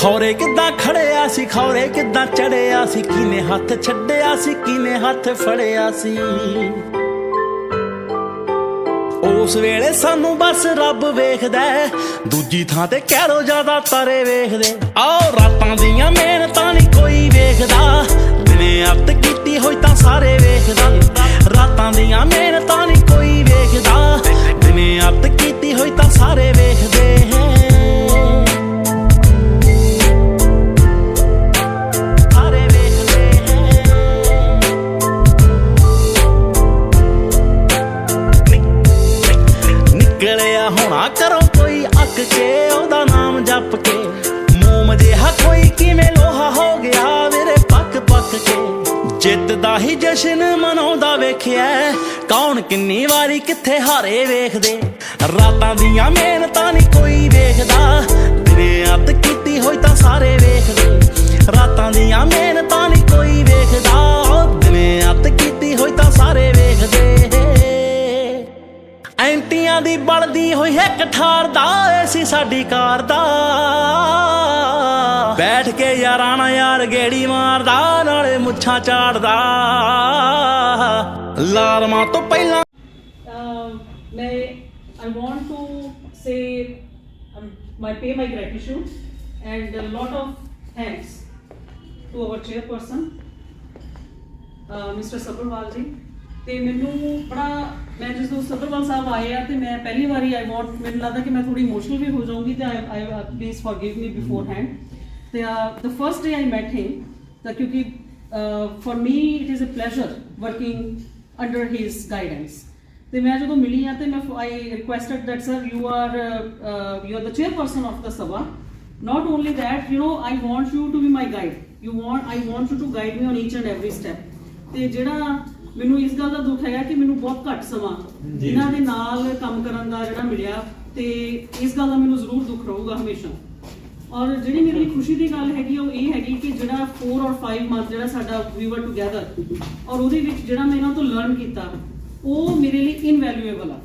ਖੌਰੇ ਕਿੱਦਾਂ ਖੜਿਆ ਸੀ, ਖੌਰੇ ਕਿੱਦਾਂ ਚੜਿਆ ਸੀ ਕਿਨੇ ਹੱਥ ਛੱਡਿਆ ਸੀ ਕਿਨੇ ਹੱਥ ਫੜਿਆ ਸੀ। ਉਸ ਵੇਲੇ ਸਾਨੂੰ ਬਸ ਰੱਬ ਵੇਖਦਾ ਦੂਜੀ ਥਾਂ ਤੇ ਕਹਿਰੋ ਜ਼ਿਆਦਾ ਤਾਰੇ ਵੇਖਦੇ। ਆਓ ਰਾਤਾਂ ਦੀਆਂ ਮਿਹਨਤਾਂ ਨਹੀਂ ਕੋਈ ਵੇਖਦਾ, ਦਿਨੇ ਅੱਤ ਕੀਤੀ ਹੋਈ ਤਾਂ ਸਾਰੇ ਵੇਖਦਾ। ਰਾਤਾਂ ਦੀਆਂ ਮਿਹਨਤਾਂ ਨਹੀਂ ਕੋਈ ਵੇਖਦਾ, ਦਿਨੇ ਅੱਤ ਕੀਤੀ ਹੋਈ ਤਾਂ ਸਾਰੇ ਵੇਖਦੇ ਸਾਰੇ ਕਿੰਨੀ ਵਾਰੀ ਕਿੱਥੇ ਹਾਰੇ ਵੇਖਦੇ? ਰਾਤਾਂ ਦੀਆਂ ਮਿਹਨਤਾਂ ਨਹੀਂ ਕੋਈ ਵੇਖਦਾ। ਦਿਨੇ ਅੱਤ ਕੀਤੀ ਹੋਈ ਤਾਂ ਸਾਰੇ ਵੇਖਦੇ। ਰਾਤਾਂ ਦੀਆਂ ਮਿਹਨਤਾਂ ਨਹੀਂ ਕੋਈ ਵੇਖਦਾ। ਦਿਨੇ ਅੱਤ ਕੀਤੀ ਹੋਈ ਤਾਂ ਸਾਰੇ ਵੇਖਦੇ। ਐਂਟੀਆਂ ਦੀ ਬਲਦੀ ਹੋਈ ਹੈ ਕਠਾਰ ਦਾ ਏ ਸੀ ਸਾਡੀ ਕਾਰ ਦਾ। ਬੈਠ ਕੇ ਯਾਰਾਂ ਯਾਰ ਗੇੜੀ ਮਾਰਦਾ, ਨਾਲੇ ਮੁੱਛਾਂ ਚਾੜਦਾ। ਲਾਰਮਾ ਤੋਂ ਪਹਿਲਾਂ ਮੈਂ I want to say my pay my gratitude and ਜੀ ਤੇ ਮੈਨੂੰ ਬੜਾ, ਮੈਂ ਜਦੋਂ ਸਬਰਵਾਲ ਸਾਹਿਬ ਆਏ ਆ ਤੇ ਮੈਂ ਪਹਿਲੀ ਵਾਰੀ ਆਈ ਮੈਨੂੰ ਲੱਗਦਾ ਕਿ ਮੈਂ ਥੋੜੀ ਇਮੋਸ਼ਨਲ ਵੀ ਹੋ ਜਾਊਂਗੀ ਤੇ I please me before hand ਤੇ the first day I met him ਕਿਉਂਕਿ for me it is a pleasure working under his guidance ਤੇ ਮੈਂ ਜਦੋਂ ਮਿਲੀ ਆ ਤੇ ਮੈਂ I requested that sir you are you are the chairperson of the Sabha not only that you know i want you to be my guide. You want i want you to guide me on each and every step. ਤੇ ਜਿਹੜਾ ਮੈਨੂੰ ਇਸ ਗੱਲ ਦਾ ਦੁੱਖ ਹੈਗਾ ਕਿ ਮੈਨੂੰ ਬਹੁਤ ਘੱਟ ਸਮਾਂ ਇਹਨਾਂ ਦੇ ਨਾਲ ਕੰਮ ਕਰਨ ਦਾ ਜਿਹੜਾ ਮਿਲਿਆ ਤੇ ਇਸ ਗੱਲ ਦਾ ਮੈਨੂੰ ਜ਼ਰੂਰ ਦੁੱਖ ਰਹੂਗਾ ਹਮੇਸ਼ਾ। ਔਰ ਜਿਹੜੀ ਮੇਰੇ ਲਈ ਖੁਸ਼ੀ ਦੀ ਗੱਲ ਹੈਗੀ ਆ, ਉਹ ਇਹ ਹੈਗੀ ਕਿ ਜਿਹੜਾ 4 ਔਰ 5 ਮੰਥ ਜਿਹੜਾ ਸਾਡਾ ਵੀ ਵਰ ਟੁਗੇਦਰ ਔਰ ਉਹਦੇ ਵਿੱਚ ਜਿਹੜਾ ਮੈਂ ਇਹਨਾਂ ਤੋਂ ਲਰਨ ਕੀਤਾ ਉਹ ਮੇਰੇ ਲਈ ਇਨਵੈਲਿਊਏਬਲ ਆ।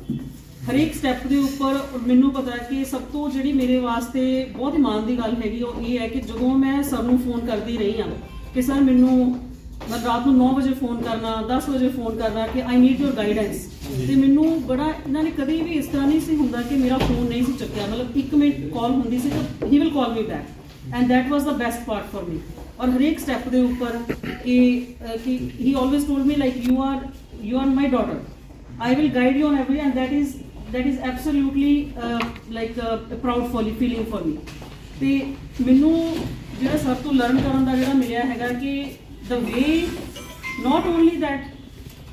ਹਰੇਕ ਸਟੈਪ ਦੇ ਉੱਪਰ ਮੈਨੂੰ ਪਤਾ ਕਿ ਸਭ ਤੋਂ ਜਿਹੜੀ ਮੇਰੇ ਵਾਸਤੇ ਬਹੁਤ ਹੀ ਮਾਣ ਦੀ ਗੱਲ ਹੈਗੀ ਉਹ ਇਹ ਹੈ ਕਿ ਜਦੋਂ ਮੈਂ ਸਰ ਨੂੰ ਫੋਨ ਕਰਦੀ ਰਹੀ ਹਾਂ ਕਿ ਸਰ ਮੈਨੂੰ ਮੈਂ ਰਾਤ ਨੂੰ 9 ਵਜੇ ਫੋਨ ਕਰਨਾ 10 ਵਜੇ ਫੋਨ ਕਰਨਾ ਕਿ ਆਈ ਨੀਡ ਯੋਰ ਗਾਈਡੈਂਸ ਤੇ ਮੈਨੂੰ ਬੜਾ ਇਹਨਾਂ ਨੇ ਕਦੇ ਵੀ ਇਸ ਤਰ੍ਹਾਂ ਨਹੀਂ ਸੀ ਹੁੰਦਾ ਕਿ ਮੇਰਾ ਫੋਨ ਨਹੀਂ ਸੀ ਚੱਕਿਆ ਮਤਲਬ 1 ਮਿੰਟ ਕਾਲ ਹੁੰਦੀ ਸੀ ਤਾਂ ਹੀ will call me back and that was the best part for me ਔਰ ਹਰੇਕ ਸਟੈਪ ਦੇ ਉੱਪਰ ਕਿ ਕਿ he always told me like you are you are my daughter I will guide you on every and that is that is absolutely uh, like a, a proud feeling for me ਤੇ ਮੈਨੂੰ ਜਿਹੜਾ ਸਭ ਤੋਂ learn ਕਰਨ ਦਾ ਜਿਹੜਾ ਮਿਲਿਆ ਹੈਗਾ ਕਿ the way not only that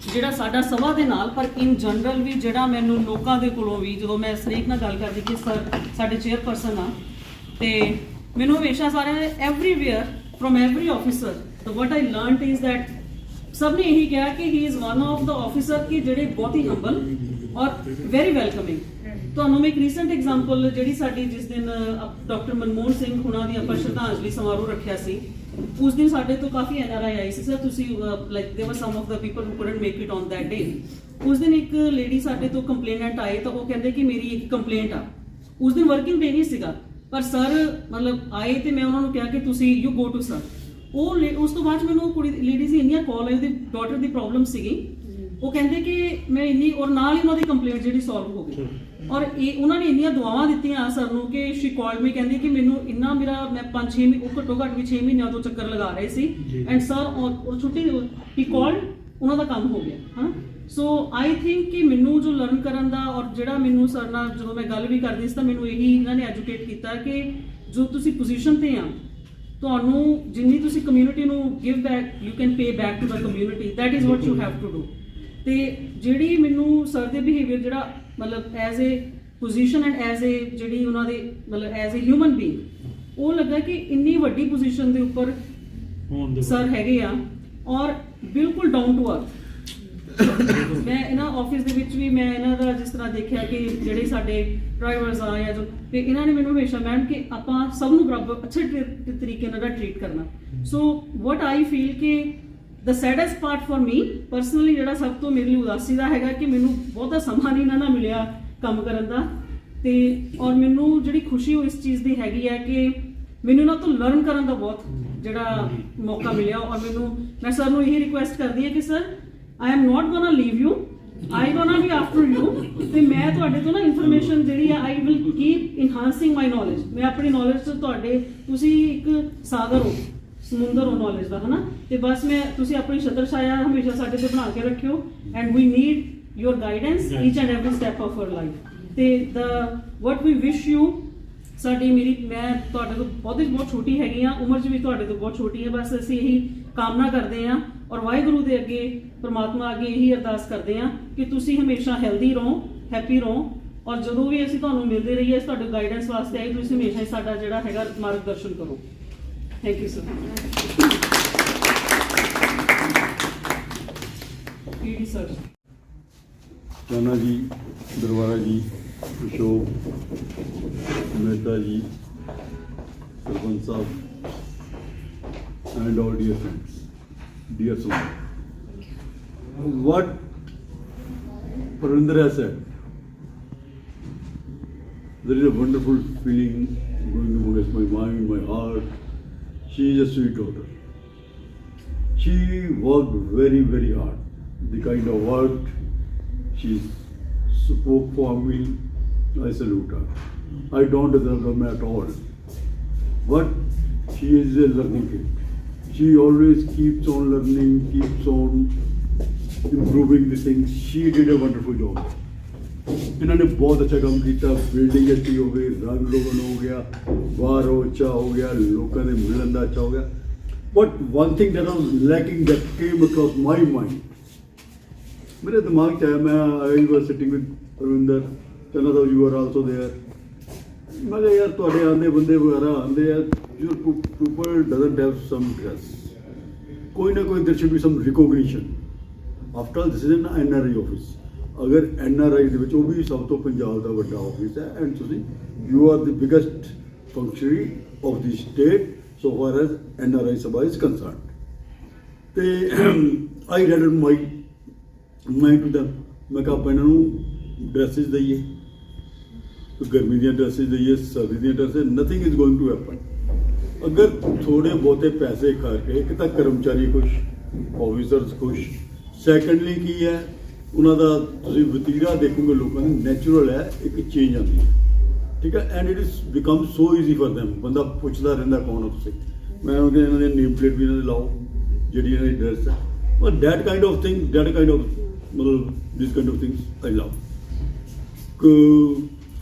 ਜਿਹੜਾ ਸਾਡਾ ਸਭਾ ਦੇ ਨਾਲ, ਪਰ ਇਨ ਜਨਰਲ ਵੀ ਜਿਹੜਾ ਮੈਨੂੰ ਲੋਕਾਂ ਦੇ ਕੋਲੋਂ ਵੀ, ਜਦੋਂ ਮੈਂ ਸਨੇਕ ਨਾਲ ਗੱਲ ਕਰਦੀ ਕਿ ਸਰ, ਸਾਡੇ ਚੇਅਰਪਰਸਨ ਆ, ਤੇ ਮੈਨੂੰ ਹਮੇਸ਼ਾ ਸਾਰਿਆਂ ਨੇ ਐਵਰੀਵੇਅਰ ਫਰਮ ਐਵਰੀ ਆਫੀਸਰ ਤਾਂ what I learned is that ਸਭ ਨੇ ਇਹੀ ਕਿਹਾ ਕਿ he is one of the officer ਕਿ ਜਿਹੜੇ ਬਹੁਤ ਹੀ ਹੰਬਲ ਔਰ ਵੈਰੀ ਵੈਲਕਮਿੰਗ ਤੁਹਾਨੂੰ ਮੈਂ ਇੱਕ ਰੀਸੈਂਟ ਐਗਜ਼ਾਮਪਲ ਜਿਹੜੀ ਸਾਡੀ ਜਿਸ ਦਿਨ ਡਾਕਟਰ ਮਨਮੋਹਨ ਸਿੰਘ ਹੁਣਾਂ ਦੀ ਆਪਾਂ ਸ਼ਰਧਾਂਜਲੀ ਸਮਾਰੋਹ ਰੱਖਿਆ ਸੀ ਉਸ ਦਿਨ ਸਾਡੇ ਤੋਂ ਕਾਫੀ ਐਨਆਰਆਈ ਆਈ ਸੀ, ਸਰ, ਤੁਸੀਂ like they were some of the people who couldn't make it on that day ਉਸ ਦਿਨ ਇੱਕ ਲੇਡੀ ਸਾਡੇ ਤੋਂ ਕੰਪਲੇਨੈਂਟ ਆਏ, ਤਾਂ ਉਹ ਕਹਿੰਦੇ ਕਿ ਮੇਰੀ ਇੱਕ ਕੰਪਲੇਂਟ ਆ। ਉਸ ਦਿਨ ਵਰਕਿੰਗ ਡੇ ਨਹੀਂ ਸੀਗਾ, ਪਰ ਸਰ, ਮਤਲਬ ਆਏ ਤੇ ਮੈਂ ਉਹਨਾਂ ਨੂੰ ਕਿਹਾ ਕਿ ਤੁਸੀਂ ਯੂ ਗੋ ਟੂ ਸਰ ਉਹ ਲੇ- ਉਸ ਤੋਂ ਬਾਅਦ ਮੈਨੂੰ ਕੁੜੀ ਲੇਡੀਜ਼ ਦੀ ਇੰਨੀਆਂ ਕਾਲ ਆਈ, ਉਹਦੀ ਡਾਟਰ ਦੀ ਪ੍ਰੋਬਲਮ ਸੀਗੀ। ਉਹ ਕਹਿੰਦੇ ਕਿ ਮੈਂ ਇੰਨੀ ਔਰ ਨਾਲ ਹੀ ਉਹਨਾਂ ਦੀ ਕੰਪਲੇਂਟ ਜਿਹੜੀ ਸੋਲਵ ਹੋ ਗਈ। ਔਰ ਇਹ ਉਹਨਾਂ ਨੇ ਇੰਨੀਆਂ ਦੁਆਵਾਂ ਦਿੱਤੀਆਂ ਸਰ ਨੂੰ ਕਿ ਸ਼ੀ ਕਾਲਡ ਮੀ ਕਹਿੰਦੀ ਕਿ ਮੈਨੂੰ ਇੰਨਾ ਮੇਰਾ ਮੈਂ 5-6 ਮਹੀਨੇ ਉਹ ਘੱਟੋ ਘੱਟ ਵੀ 6 ਮਹੀਨਿਆਂ ਤੋਂ ਚੱਕਰ ਲਗਾ ਰਹੇ ਸੀ। ਐਂਡ ਸਰ ਉਹ ਛੁੱਟੀ ਹੀ ਕਾਲਡ ਉਹਨਾਂ ਦਾ ਕੰਮ ਹੋ ਗਿਆ ਹਾਂ। ਸੋ ਆਈ ਥਿੰਕ ਕਿ ਮੈਨੂੰ ਜੋ ਲਰਨ ਕਰਨ ਦਾ ਔਰ ਜਿਹੜਾ ਮੈਨੂੰ ਸਰ ਨਾਲ ਜਦੋਂ ਮੈਂ ਗੱਲ ਵੀ ਕਰਦੀ ਸੀ ਤਾਂ ਮੈਨੂੰ ਇਹੀ ਇਹਨਾਂ ਨੇ ਐਜੂਕੇਟ ਕੀਤਾ ਕਿ ਜੋ ਤੁਸੀਂ ਪੋਜੀਸ਼ਨ ਤੇ ਆ ਤੁਹਾਨੂੰ ਜਿੰਨੀ ਤੁਸੀਂ ਕਮਿਊਨਿਟੀ ਨੂੰ give back you can pay back to the community that is what you have to do ਤੇ ਜਿਹੜੀ ਮੈਨੂੰ ਸਰ ਦੇ ਬਿਹੇਵੀਅਰ ਜਿਹੜਾ ਮਤਲਬ as a position and as a ਜਿਹੜੀ ਉਹਨਾਂ ਦੇ ਮਤਲਬ ਐਜ਼ ਅ ਹਿਊਮਨ ਬੀਇੰਗ ਉਹ ਲੱਗਾ ਕਿ ਇੰਨੀ ਵੱਡੀ ਪੋਜੀਸ਼ਨ ਦੇ ਉੱਪਰ ਸਰ ਹੈਗੇ ਆ ਔਰ ਬਿਲਕੁਲ ਡਾਊਨ ਟੂ ਅਰਥ ਮੈਂ ਇਹਨਾਂ ਆਫਿਸ ਦੇ ਵਿੱਚ ਵੀ ਮੈਂ ਇਹਨਾਂ ਦਾ ਜਿਸ ਤਰ੍ਹਾਂ ਦੇਖਿਆ ਕਿ ਜਿਹੜੇ ਸਾਡੇ ਡਰਾਈਵਰਸ ਆ ਜਾਂ ਜੋ ਤੇ ਇਹਨਾਂ ਨੇ ਮੈਨੂੰ ਹਮੇਸ਼ਾ ਮੈਮ ਕਿ ਆਪਾਂ ਸਭ ਨੂੰ ਬਰਾਬਰ ਅੱਛੇ ਤਰੀ- ਤਰੀਕੇ ਨਾਲ ਟ੍ਰੀਟ ਕਰਨਾ। ਸੋ ਵਾਟ ਆਈ ਫੀਲ ਕਿ the saddest part for me personally ਜਿਹੜਾ ਸਭ ਤੋਂ ਮੇਰੇ ਲਈ ਉਦਾਸੀ ਦਾ ਹੈਗਾ ਕਿ ਮੈਨੂੰ ਬਹੁਤਾ ਸਮਾਂ ਨਹੀਂ ਇਹਨਾਂ ਨਾਲ ਮਿਲਿਆ ਕੰਮ ਕਰਨ ਦਾ। ਤੇ ਔਰ ਮੈਨੂੰ ਜਿਹੜੀ ਖੁਸ਼ੀ ਉਹ ਇਸ ਚੀਜ਼ ਦੀ ਹੈਗੀ ਹੈ ਕਿ ਮੈਨੂੰ ਨਾ ਤੋਂ ਲਰਨ ਕਰਨ ਦਾ ਬਹੁਤ ਜਿਹੜਾ ਮੌਕਾ ਮਿਲਿਆ। ਔਰ ਮੈਨੂੰ, ਮੈਂ ਸਰ ਨੂੰ ਇਹੀ ਰਿਕੁਐਸਟ ਕਰਦੀ ਹਾਂ ਕਿ sir I am not gonna leave you I gonna be after you ਤੇ ਮੈਂ ਤੁਹਾਡੇ ਤੋਂ ਨਾ ਇਨਫੋਰਮੇਸ਼ਨ ਜਿਹੜੀ ਆ I will keep enhancing my knowledge ਮੈਂ ਆਪਣੀ ਨੌਲੇਜ ਤੋਂ ਤੁਹਾਡੇ, ਤੁਸੀਂ ਇੱਕ ਸਾਗਰ ਹੋ। ਸਮੁੰਦਰ ਹੋ ਨੌਲੇਜ ਦਾ ਹਨਾ? ਤੇ ਬਸ ਮੈਂ ਤੁਸੀਂ ਆਪਣੀ ਛਤਰ ਛਾਇਆ ਹਮੇਸ਼ਾ ਸਾਡੇ ਤੇ ਬਣਾ ਕੇ ਰੱਖਿਓ and we need your guidance each and every step of our life ਤੇ ਦਾ ਵਾਟ ਵੀ ਵਿਸ਼ ਯੂ ਸਾਡੀ ਮੇਰੀ ਮੈਂ ਤੁਹਾਡੇ ਤੋਂ ਬਹੁਤ ਹੀ ਬਹੁਤ ਛੋਟੀ ਹੈਗੀ ਆ ਉਮਰ 'ਚ ਵੀ ਤੁਹਾਡੇ ਤੋਂ ਬਹੁਤ ਛੋਟੀ ਹੈ ਬਸ ਅਸੀਂ ਇਹੀ ਕਾਮਨਾ ਕਰਦੇ ਆ ਔਰ ਵਾਹਿਗੁਰੂ ਦੇ ਅੱਗੇ ਪ੍ਰਮਾਤਮਾ ਅੱਗੇ ਇਹੀ ਅਰਦਾਸ ਕਰਦੇ ਆ ਕਿ ਤੁਸੀਂ ਹਮੇਸ਼ਾ ਹੈਲਦੀ ਰਹੋ ਹੈਪੀ ਰਹੋ ਔਰ ਜਦੋਂ ਵੀ ਅਸੀਂ ਤੁਹਾਨੂੰ ਮਿਲਦੇ ਰਹੀਏ ਤੁਹਾਡੇ ਗਾਈਡੈਂਸ ਵਾਸਤੇ ਆਏ ਤੁਸੀਂ ਹਮੇਸ਼ਾ ਹੀ ਸਾਡਾ ਜਿਹੜਾ ਹੈਗਾ ਮਾਰਗਦਰਸ਼ਨ ਕਰੋ। Thank you sir PD sir Chana ji Darbara ji Ashok Mehta ਜੀ ਸਰਪੰਚ ਸਾਹਿਬ and all dear friends, dear Sumit. What Parvinder has said, there is a wonderful feeling going amongst my mind, my heart. She is a sweet daughter. She worked very, very hard. The kind of work she spoke for me, I salute her. I don't deserve them at all. But she is a learning kid. She always keeps on learning, keeps on improving the things. She did a wonderful job. ਇਹਨਾਂ ਨੇ ਬਹੁਤ ਅੱਛਾ ਕੰਮ ਕੀਤਾ building ਅੱਛੀ ਹੋ ਗਈ ਰੰਗ ਰੋਗਨ ਹੋ ਗਿਆ ਬਾਹਰ ਉਹ ਅੱਛਾ ਹੋ ਗਿਆ ਲੋਕਾਂ ਦੇ ਮਿਲਣ ਦਾ ਅੱਛਾ ਹੋ ਗਿਆ but one thing that was lacking that came across my mind ਮੇਰੇ ਦਿਮਾਗ 'ਚ ਆਇਆ ਮੈਂ I was sitting with Ravinder Channa the you are also there ਮੈਂ ਕਿਹਾ ਯਾਰ ਤੁਹਾਡੇ ਆਂਦੇ ਬੰਦੇ ਵਗੈਰਾ ਆਂਦੇ ਆ your people doesn't have some dress ਕੋਈ ਨਾ ਕੋਈ there should be some recognition after all this is an NRI office ਅਗਰ ਐੱਨ ਆਰ ਆਈ ਦੇ ਵਿੱਚ, ਉਹ ਵੀ ਸਭ ਤੋਂ ਪੰਜਾਬ ਦਾ ਵੱਡਾ ਆਫਿਸ ਹੈ ਐਂਡ ਤੁਸੀਂ you are the biggest functionary of the state so far as NRI Sabha is concerned ਤੇ ਆਈ ਰੈਡ ਮਾਈ ਮੈਂ ਟੂ them ਮੈਂ ਕਿਹਾ ਆਪਾਂ ਇਹਨਾਂ ਨੂੰ ਡਰੈਸਿਸ ਦਈਏ। ਗਰਮੀ ਦੀਆਂ ਡਰੈਸਿਸ ਦਈਏ, ਸਰਦੀ ਦੀਆਂ dresses nothing is going to happen ਅਗਰ ਥੋੜੇ ਬਹੁਤੇ ਪੈਸੇ ਕਰਕੇ ਇੱਕ ਤਾਂ ਕਰਮਚਾਰੀ ਖੁਸ਼ ਆਫੀਸਰਸ ਖੁਸ਼। ਸੈਕੰਡਲੀ ਕੀ ਹੈ? ਉਹਨਾਂ ਦਾ ਤੁਸੀਂ ਵਤੀਰਾ ਦੇਖੋਗੇ ਲੋਕਾਂ ਦਾ ਨੈਚੁਰਲ ਹੈ, ਇੱਕ ਚੇਂਜ ਆਉਂਦੀ ਹੈ। ਠੀਕ ਹੈ? And it is become so easy for them ਬੰਦਾ ਪੁੱਛਦਾ ਰਹਿੰਦਾ ਕੌਣ ਹੋ ਤੁਸੀਂ? ਮੈਂ ਉਹ ਇਹਨਾਂ ਦੇ ਨੇਮ ਪਲੇਟ ਵੀ ਇਹਨਾਂ ਦੇ ਲਾਓ, ਜਿਹੜੀ ਇਹਨਾਂ ਦੀ ਡਰੈਸ ਹੈ। But that kind of thing that kind of ਮਤਲਬ this kind of things I love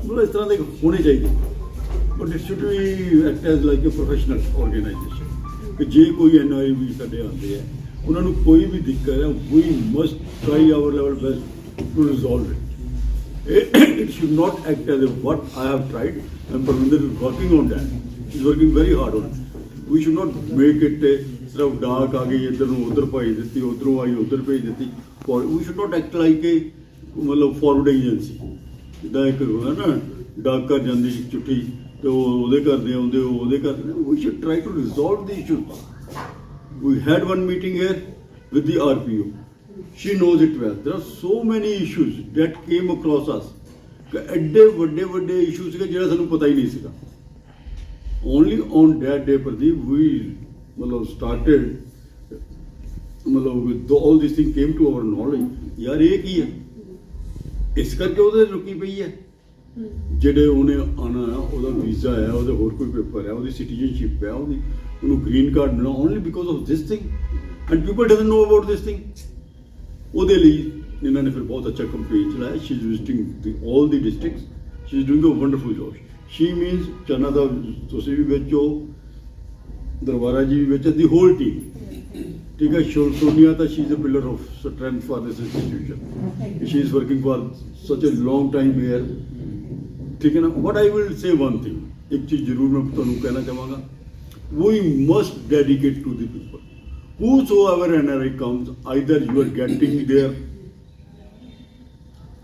ਮਤਲਬ ਇਸ ਤਰ੍ਹਾਂ ਦੇ ਹੋਣੇ ਚਾਹੀਦੇ। But it should be act as like a professional organisation ਕਿ ਜੇ ਕੋਈ ਐਨਆਈ ਵੀ ਸਾਡੇ ਆਉਂਦੇ ਆ ਉਹਨਾਂ ਨੂੰ ਕੋਈ ਵੀ ਦਿੱਕਤ ਹੈ we must try our level best to resolve it it should not act as what I have tried and Parminder is working on that is working very hard on we should not make it ਸਿਰਫ ਡਾਕ ਆ ਗਈ ਇੱਧਰ ਨੂੰ ਉਧਰ ਭਾਈ ਦਿੱਤੀ ਉਧਰੋਂ ਆਈ ਉਧਰ ਭੇਜ ਦਿੱਤੀ we should not act like a ਮਤਲਬ ਫਾਰਵਰਡ ਏਜੰਸੀ ਜਿੱਦਾਂ ਇੱਕ ਹੈ ਨਾ ਡਾਕਰ ਜਾਂਦੀ ਚਿੱਠੀ ਤੇ ਉਹ ਉਹਦੇ ਕਰਦੇ ਆਉਂਦੇ ਉਹਦੇ ਕਰਦੇ we should try to resolve the issue we had one meeting here with the RPO. She knows it well. There are so many issues that came across us. ਐਡੇ ਵੱਡੇ ਵੱਡੇ ਇਸ਼ੂ ਸੀਗੇ ਜਿਹੜਾ ਸਾਨੂੰ ਪਤਾ ਹੀ ਨਹੀਂ ਸੀਗਾ only on that day Pradeep we ਮਤਲਬ started ਮਤਲਬ with all these things came to our knowledge ਯਾਰ ਇਹ ਕੀ ਹੈ ਇਸ ਕਰਕੇ ਉਹਦੇ ਰੁਕੀ ਪਈ ਹੈ ਜਿਹੜੇ ਉਹਨੇ ਆਣਾ ਉਹਦਾ ਵੀਜ਼ਾ ਹੈ ਉਹਦੇ ਹੋਰ ਕੋਈ ਪੇਪਰ ਹੈ ਉਹਦੀ ਸਿਟੀਜ਼ਨਸ਼ਿਪ ਹੈ ਉਹਦੀ ਉਹਨੂੰ ਗ੍ਰੀਨ ਕਾਰਡ ਮਿਲਣਾ only because of this thing and people don't know about this thing ਉਹਦੇ ਲਈ ਇਹਨਾਂ ਨੇ ਫਿਰ ਬਹੁਤ ਅੱਛਾ ਕੰਪੇਨ ਚਲਾਇਆ। She is visiting the 올 the districts she is doing a wonderful job she means Chana ਦਾ ਤੁਸੀਂ ਵੀ ਵਿੱਚ ਹੋ, ਦਰਬਾਰਾ ਜੀ ਵੀ ਵਿੱਚ ਦੀ ਹੋਲ ਟੀਮ ਠੀਕ ਹੈ, ਸ਼ੋਰ ਸੋਨੀਆ ਤਾਂ she is a pillar of strength for this institution she is working for such a long time here ਠੀਕ ਹੈ ਨਾ? But I will say one thing ਇੱਕ ਚੀਜ਼ ਜ਼ਰੂਰ ਮੈਂ ਤੁਹਾਨੂੰ ਕਹਿਣਾ ਚਾਹਾਂਗਾ। We must dedicate to the people whosoever NRI comes either you are getting their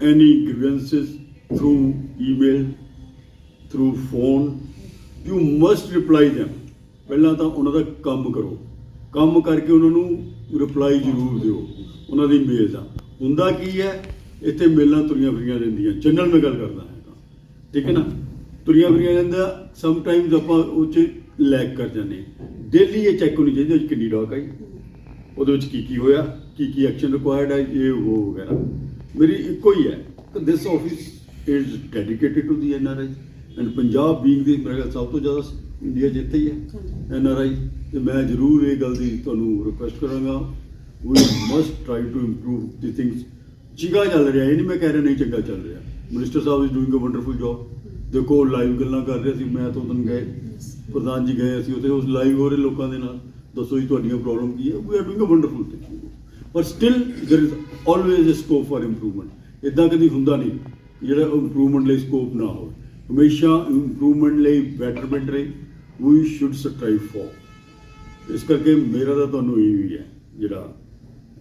any grievances through email through phone you must reply them ਪਹਿਲਾਂ ਤਾਂ ਉਹਨਾਂ ਦਾ ਕੰਮ ਕਰੋ ਕੰਮ ਕਰਕੇ ਉਹਨਾਂ ਨੂੰ ਰਿਪਲਾਈ ਜ਼ਰੂਰ ਦਿਓ ਉਹਨਾਂ ਦੀ ਮੇਲ ਦਾ ਹੁੰਦਾ ਕੀ ਹੈ ਇੱਥੇ ਮੇਲਾਂ ਤੁਰੀਆਂ ਫਿਰੀਆਂ ਰਹਿੰਦੀਆਂ ਜਨਰਲ ਮੈਂ ਗੱਲ ਕਰਦਾ ਹਾਂ ਠੀਕ ਹੈ ਨਾ ਤੁਰੀਆਂ ਫਿਰੀਆਂ ਰਹਿੰਦਾ ਸਮ ਟਾਈਮਸ ਆਪਾਂ ਉਹ ਚ ਲੈਕ ਕਰ ਜਾਂਦੇ। ਡੇਲੀ ਇਹ ਚੈੱਕ ਹੋਣੀ ਚਾਹੀਦੀ ਉਹ ਕਿੰਨੀ ਡਾਕ ਆਈ? ਉਹਦੇ ਵਿੱਚ ਕੀ ਕੀ ਹੋਇਆ? ਕੀ ਕੀ ਐਕਸ਼ਨ ਰਿਕੁਆਇਰਡ ਹੈ ਇਹ ਉਹ ਵਗੈਰਾ ਮੇਰੀ ਇੱਕੋ ਹੀ ਹੈ ਕਿ this office is dedicated to the NRI and Punjab being the ਮੇਰੇ ਸਭ ਤੋਂ ਜ਼ਿਆਦਾ ਇੰਡੀਆ 'ਚ ਇੱਥੇ ਹੀ ਹੈ ਐਨਆਰਆਈ ਤੇ ਮੈਂ ਜ਼ਰੂਰ ਇਹ ਗੱਲ ਦੀ ਤੁਹਾਨੂੰ ਰਿਕੁਐਸਟ ਕਰਾਂਗਾ। We must try to improve the things ਚੰਗਾ ਚੱਲ ਰਿਹਾ, ਇਹ ਨਹੀਂ ਮੈਂ ਕਹਿ ਰਿਹਾ ਨਹੀਂ ਚੰਗਾ ਚੱਲ ਰਿਹਾ। Minister Sahib is doing a wonderful job ਦੇਖੋ ਲਾਈਵ ਗੱਲਾਂ ਕਰ ਰਹੇ ਸੀ ਮੈਂ ਤਾਂ ਉਦੋਂ ਗਏ ਪ੍ਰਧਾਨ ਜੀ ਗਏ ਅਸੀਂ ਉੱਥੇ ਉਸ ਲਾਈਵ ਹੋ ਰਹੇ ਲੋਕਾਂ ਦੇ ਨਾਲ। ਦੱਸੋ ਜੀ ਤੁਹਾਡੀਆਂ ਪ੍ਰੋਬਲਮ ਕੀ ਹੈ? ਵੀ ਆਰ ਵੰਡਰਫੁਲ ਥਿੰਗ ਪਰ still there is always a scope for improvement ਇਦਾਂ ਕਦੀ ਹੁੰਦਾ ਨਹੀਂ ਜਿਹੜਾ ਇੰਪਰੂਵਮੈਂਟ ਲਈ ਸਕੋਪ ਨਾ ਹੋਵੇ। ਹਮੇਸ਼ਾ ਇੰਪਰੂਵਮੈਂਟ ਲਈ ਬੈਟਰਮੈਂਟ ਰਹੇ। ਵੀ ਸ਼ੁੱਡ ਸਟ੍ਰਾਈਵ ਫੋਰ ਇਸ ਕਰਕੇ ਮੇਰਾ ਤਾਂ ਤੁਹਾਨੂੰ ਇਹ ਵੀ ਹੈ ਜਿਹੜਾ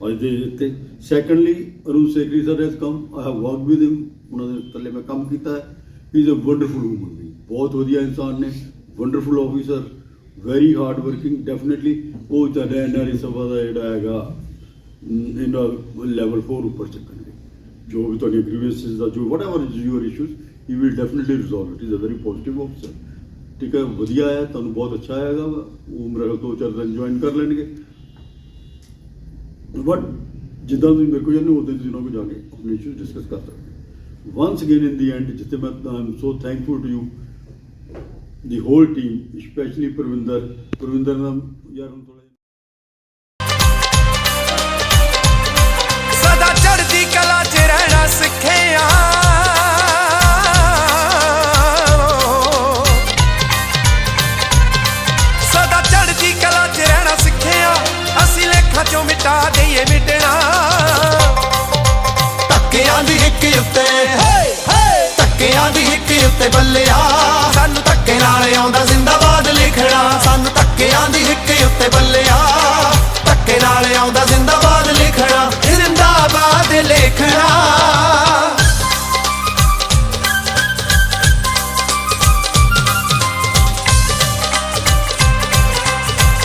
ਅੱਜ ਦੇ ਇੱਥੇ। ਸੈਕੰਡਲੀ ਅਰੂ ਸੇਕਰੀ ਸਰ ਹੈਸ ਕੰਮ I have work with him ਉਹਨਾਂ ਦੇ ਥੱਲੇ ਮੈਂ ਕੰਮ ਕੀਤਾ ਹੈ। Is a wonderful human being ਬਹੁਤ ਵਧੀਆ ਇਨਸਾਨ ਨੇ wonderful officer very hard working definitely ਉਹ ਤੁਹਾਡਾ ਐਨਆਰਈ ਸਭਾ ਦਾ ਜਿਹੜਾ ਹੈਗਾ ਅਮ, ਇਹਨਾਂ ਲੈਵਲ 4 ਉੱਪਰ ਚੱਕਣਗੇ ਜੋ ਵੀ ਤੁਹਾਡੀਆਂ ਗ੍ਰੀਵੈਂਸਸ ਦਾ ਜੋ whatever is your issues he will definitely resolve it is a very positive officer ਠੀਕ ਹੈ ਵਧੀਆ ਹੈ ਤੁਹਾਨੂੰ ਬਹੁਤ ਅੱਛਾ ਆਏਗਾ ਵਾ। ਉਹ ਮੇਰੇ ਖਿਆਲ ਦੋ ਚਾਰ ਦਿਨ ਜੁਆਇਨ ਕਰ ਲੈਣਗੇ ਬਟ ਜਿੱਦਾਂ ਤੁਸੀਂ ਮੇਰੇ ਕੋਲ ਜਾਂਦੇ ਹੋ ਉਦੋਂ ਤੁਸੀਂ ਉਹਨਾਂ ਕੋਲ ਜਾ ਕੇ ਆਪਣੇ ਇਸ਼ੂਜ਼ ਡਿਸਕਸ ਕਰ ਸਕਦੇ once again in the and ਜਿੱਥੇ ਮੈਂ am so thankful to you the whole team specially Parvinder ਯਾਰ ਹੁਣ ਥੋੜਾ ਸਦਾ ਚੜ੍ਹਦੀ ਕਲਾ 'ਚ ਰਹਿਣਾ ਸਿੱਖਿਆ